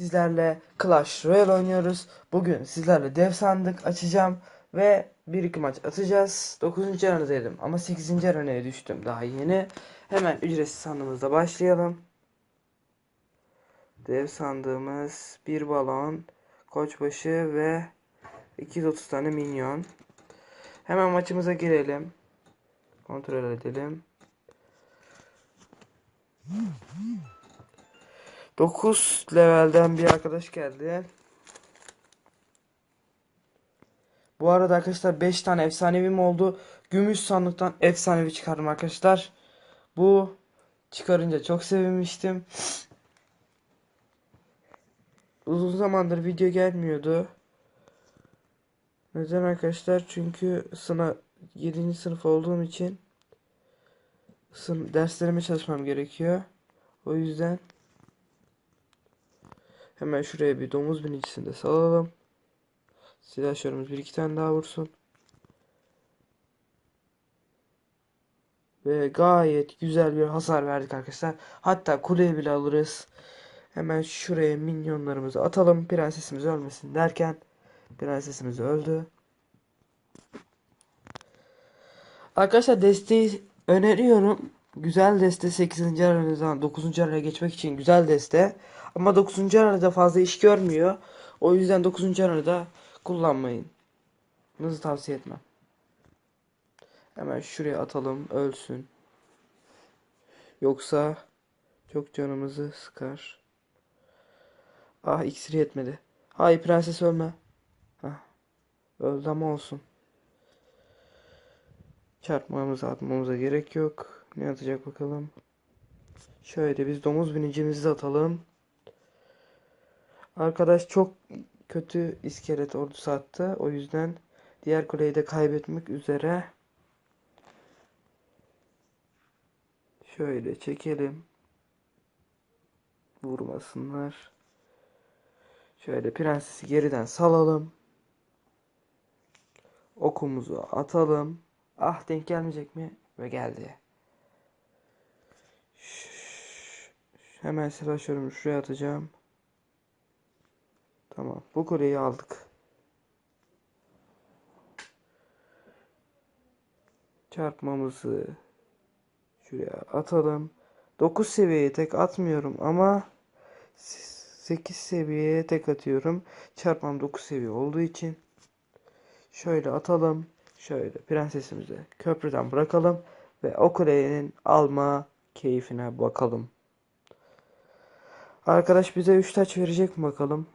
Sizlerle Clash Royale oynuyoruz. Bugün sizlerle dev sandık açacağım ve bir iki maç atacağız. 9. arenadaydım ama 8. arenaya düştüm daha yeni. Hemen ücretsiz sandığımızda başlayalım. Dev sandığımız bir balon, koçbaşı ve 230 tane minyon. Hemen maçımıza girelim. Kontrol edelim. 9 levelden bir arkadaş geldi. Bu arada arkadaşlar 5 tane efsanevim oldu. Gümüş sandıktan efsanevi çıkardım arkadaşlar. Bu çıkarınca çok sevinmiştim. Uzun zamandır video gelmiyordu. Neden arkadaşlar? Çünkü sınav 7. sınıf olduğum için sın derslerime çalışmam gerekiyor. O yüzden Hemen şuraya bir domuz binicisini de salalım. Silahşörümüz bir iki tane daha vursun. Ve gayet güzel bir hasar verdik arkadaşlar. Hatta kuleye bile alırız. Hemen şuraya minyonlarımızı atalım. Prensesimiz ölmesin derken prensesimiz öldü. Arkadaşlar desteği öneriyorum. Güzel deste 8. aranızdan 9. araya geçmek için güzel deste. Ama 9. arada fazla iş görmüyor. O yüzden 9. arada kullanmayın. Nasıl tavsiye etmem. Hemen şuraya atalım ölsün. Yoksa çok canımızı sıkar. Ah iksir yetmedi. Hayır prenses ölme. Hah. Öldü ama olsun. Çarpmamıza atmamıza gerek yok. Ne atacak bakalım. Şöyle biz domuz binicimizi atalım. Arkadaş çok kötü iskelet ordusu attı. O yüzden diğer kuleyi de kaybetmek üzere. Şöyle çekelim. Vurmasınlar. Şöyle prensesi geriden salalım. Okumuzu atalım. Ah denk gelmeyecek mi? Ve geldi. Şş, Hemen silahşörümü şuraya atacağım. Tamam. Bu kuleyi aldık. Çarpmamızı şuraya atalım. 9 seviyeye tek atmıyorum ama 8 seviyeye tek atıyorum. Çarpmam 9 seviye olduğu için şöyle atalım. Şöyle prensesimizi köprüden bırakalım ve o kulenin alma keyfine bakalım. Arkadaş bize 3 taç verecek mi bakalım?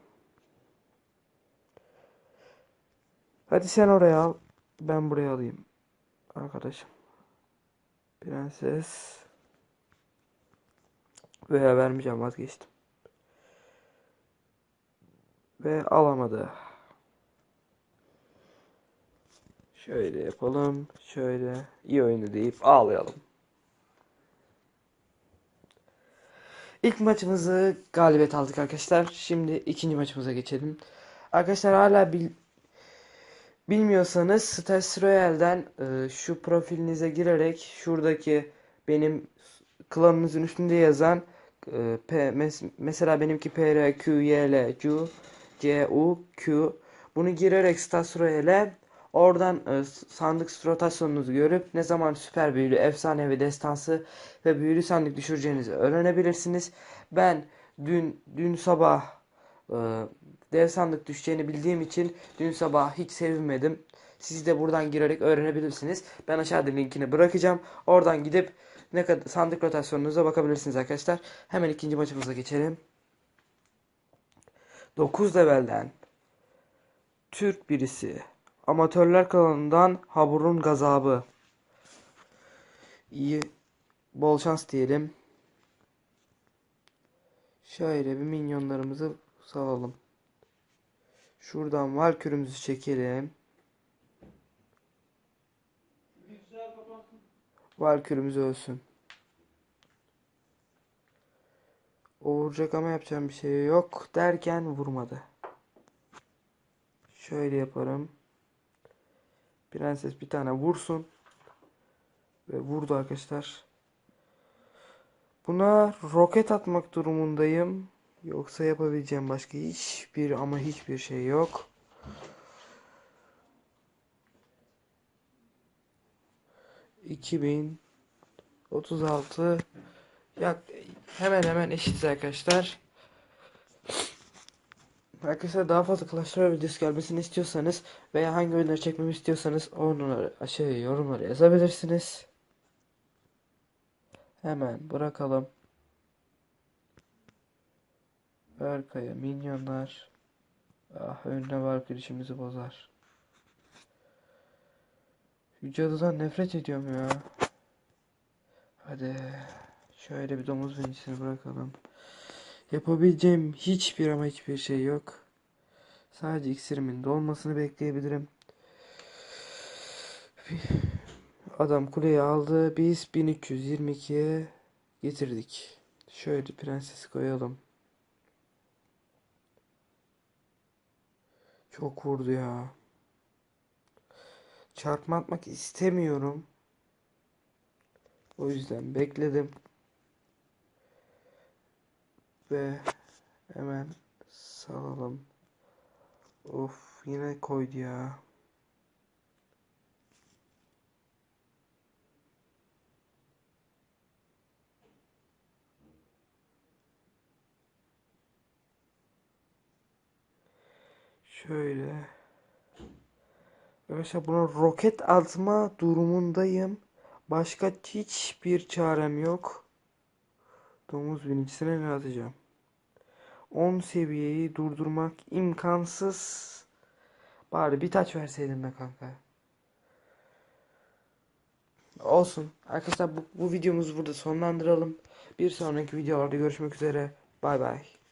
Hadi sen oraya al. Ben buraya alayım. Arkadaşım. Prenses. Veya vermeyeceğim vazgeçtim. Ve alamadı. Şöyle yapalım. Şöyle iyi oyunu deyip ağlayalım. İlk maçımızı galibiyet aldık arkadaşlar. Şimdi ikinci maçımıza geçelim. Arkadaşlar hala bil Bilmiyorsanız Stas Royale'den e, şu profilinize girerek şuradaki benim klanınızın üstünde yazan e, P, mes, mesela benimki P, R, Q, Y, L, C, U, Q bunu girerek Stas Royale'e oradan e, sandık rotasyonunuzu görüp ne zaman süper büyülü, efsanevi destansı ve büyülü sandık düşüreceğinizi öğrenebilirsiniz. Ben dün dün sabah e, dev sandık düşeceğini bildiğim için dün sabah hiç sevinmedim. Siz de buradan girerek öğrenebilirsiniz. Ben aşağıda linkini bırakacağım. Oradan gidip ne kadar sandık rotasyonunuza bakabilirsiniz arkadaşlar. Hemen ikinci maçımıza geçelim. 9 levelden Türk birisi. Amatörler kanalından Habur'un gazabı. İyi bol şans diyelim. Şöyle bir minyonlarımızı salalım. Şuradan valkürümüzü çekelim. Valkürümüz ölsün. O vuracak ama yapacağım bir şey yok derken vurmadı. Şöyle yaparım. Prenses bir tane vursun. Ve vurdu arkadaşlar. Buna roket atmak durumundayım. Yoksa yapabileceğim başka hiçbir ama hiçbir şey yok. İki bin otuz altı yak hemen hemen eşitiz arkadaşlar. Arkadaşlar daha fazla Clash Royale videosu gelmesini istiyorsanız veya hangi oyunları çekmemi istiyorsanız onları aşağıya yorumlara yazabilirsiniz. Hemen bırakalım. Berkay'a minyonlar. Ah önüne var girişimizi bozar. Şu cadıdan nefret ediyorum ya. Hadi. Şöyle bir domuz birincisini bırakalım. Yapabileceğim hiçbir ama hiçbir şey yok. Sadece iksirimin dolmasını bekleyebilirim. Adam kuleyi aldı. Biz 1322'ye getirdik. Şöyle prensesi koyalım. Çok vurdu ya. Çarpma atmak istemiyorum. O yüzden bekledim. Ve hemen salalım. Of yine koydu ya. Şöyle. Arkadaşlar buna roket atma durumundayım. Başka hiçbir çarem yok. Domuz binicisine ne atacağım? 10 seviyeyi durdurmak imkansız. Bari bir taç verseydin be kanka. Olsun. Arkadaşlar bu, bu videomuzu burada sonlandıralım. Bir sonraki videolarda görüşmek üzere. Bay bay.